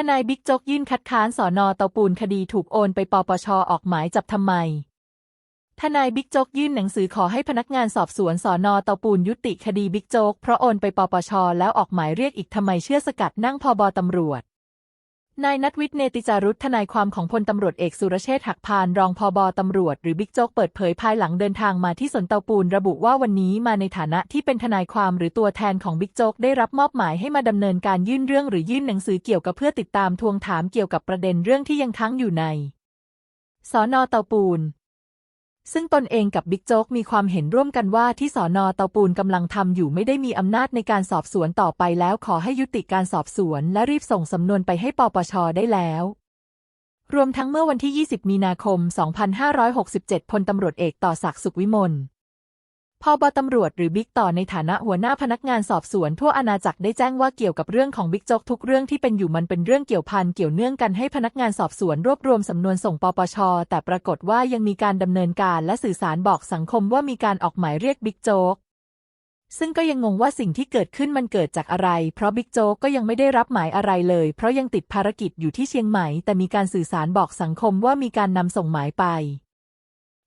ทนายบิ๊กโจ๊กยื่นคัดค้านสอนอเตาปูนคดีถูกโอนไปปปชออกหมายจับทำไม ทนายบิ๊กโจ๊กยื่นหนังสือขอให้พนักงานสอบสวนสอนอเตาปูนยุติคดีบิ๊กโจ๊กเพราะโอนไปปปชแล้วออกหมายเรียกอีกทำไมเชื่อสกัดนั่งพอบตำรวจ นายนัทวิทย์เนติจารุธทนายความของพลตำรวจเอกสุรเชษฐ์หักพานรองพอบตำรวจหรือบิ๊กโจ๊กเปิดเผยภายหลังเดินทางมาที่สนเตาปูนระบุว่าวันนี้มาในฐานะที่เป็นทนายความหรือตัวแทนของบิ๊กโจ๊กได้รับมอบหมายให้มาดำเนินการยื่นเรื่องหรือยื่นหนังสือเกี่ยวกับเพื่อติดตามทวงถามเกี่ยวกับประเด็นเรื่องที่ยังค้างอยู่ในสอนอเตาปูน ซึ่งตนเองกับบิ๊กโจ๊กมีความเห็นร่วมกันว่าที่สอนอเตาปูนกำลังทำอยู่ไม่ได้มีอำนาจในการสอบสวนต่อไปแล้วขอให้ยุติการสอบสวน และรีบส่งสำนวนไปให้ปปชได้แล้วรวมทั้งเมื่อวันที่ 20 มีนาคม 2567 พลตำรวจเอกต่อศักดิ์สุขวิมล พอบตำรวจหรือบิ๊กต่อในฐานะหัวหน้าพนักงานสอบสวนทั่วอาณาจักรได้แจ้งว่าเกี่ยวกับเรื่องของบิ๊กโจ๊กทุกเรื่องที่เป็นอยู่มันเป็นเรื่องเกี่ยวพันเกี่ยวเนื่องกันให้พนักงานสอบสวนรวบรวมสำนวนส่งปปช แต่ปรากฏว่ายังมีการดำเนินการและสื่อสารบอกสังคมว่ามีการออกหมายเรียกบิ๊กโจ๊กซึ่งก็ยังงงว่าสิ่งที่เกิดขึ้นมันเกิดจากอะไร เพราะบิ๊กโจ๊กก็ยังไม่ได้รับหมายอะไรเลย เพราะยังติดภารกิจอยู่ที่เชียงใหม่ แต่มีการสื่อสารบอกสังคมว่ามีการนำส่งหมายไป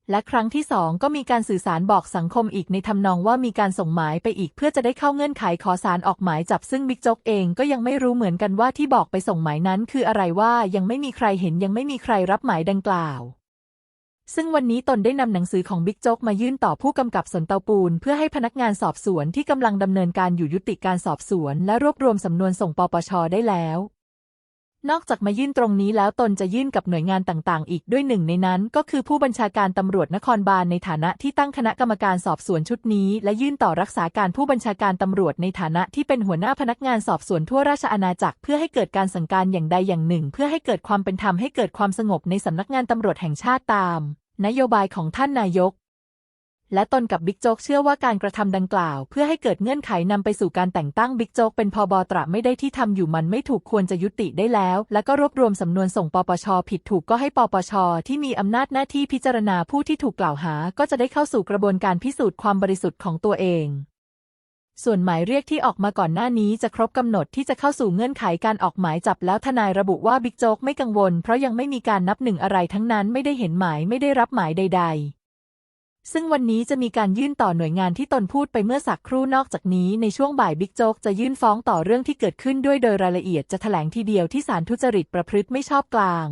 และครั้งที่สองก็มีการสื่อสารบอกสังคมอีกในทำนองว่ามีการส่งหมายไปอีกเพื่อจะได้เข้าเงื่อนไขขอสารออกหมายจับซึ่งบิ๊กโจ๊กเองก็ยังไม่รู้เหมือนกันว่าที่บอกไปส่งหมายนั้นคืออะไรว่ายังไม่มีใครเห็นยังไม่มีใครรับหมายดังกล่าว ซึ่งวันนี้ตนได้นำหนังสือของบิ๊กโจ๊กมายื่นต่อผู้กำกับสนเตาปูน เพื่อให้พนักงานสอบสวนที่กำลังดำเนินการอยู่ยุติการสอบสวน และรวบรวมสำนวนส่งปปชได้แล้ว นอกจากมายื่นตรงนี้แล้วตนจะยื่นกับหน่วยงานต่างๆ อีกด้วยหนึ่งในนั้น ก็คือผู้บัญชาการตำรวจนครบาลในฐานะที่ตั้งคณะกรรมการสอบสวนชุดนี้ และยื่นต่อรักษาการผู้บัญชาการตำรวจในฐานะที่เป็นหัวหน้าพนักงานสอบสวนทั่วราชอาณาจักรเพื่อให้เกิดการสั่งการอย่างใดอย่างหนึ่ง เพื่อให้เกิดความเป็นธรรมให้เกิดความสงบในสำนักงานตำรวจแห่งชาติตาม นโยบายของท่านนายก และตนกับบิ๊กโจ๊กเชื่อว่าการกระทำดังกล่าว เพื่อให้เกิดเงื่อนไขนำไปสู่การแต่งตั้งบิ๊กโจ๊กเป็นพอบตรไม่ได้ที่ทำอยู่มันไม่ถูกควรจะยุติได้แล้ว และก็รวบรวมสำนวนส่งปปช ผิดถูกก็ให้ปปช ที่มีอำนาจหน้าที่พิจารณาผู้ที่ถูกกล่าวหา ก็จะได้เข้าสู่กระบวนการพิสูจน์ความบริสุทธิ์ของตัวเองส่วนหมายเรียกที่ออกมาก่อนหน้านี้จะครบกำหนดที่จะเข้าสู่เงื่อนไขการออกหมายจับแล้วทนายระบุว่าบิ๊กโจ๊กไม่กังวล เพราะยังไม่มีการนับหนึ่งอะไรทั้งนั้นไม่ได้เห็นหมายไม่ได้รับหมายใด ๆ ซึ่งวันนี้จะมีการยื่นต่อหน่วยงานที่ตนพูดไปเมื่อสักครู่นอกจากนี้ในช่วงบ่ายบิ๊กโจ๊กจะยื่นฟ้องต่อเรื่องที่เกิดขึ้นด้วยโดยรายละเอียดจะแถลงทีเดียวที่ศาลทุจริตประพฤติไม่ชอบกลาง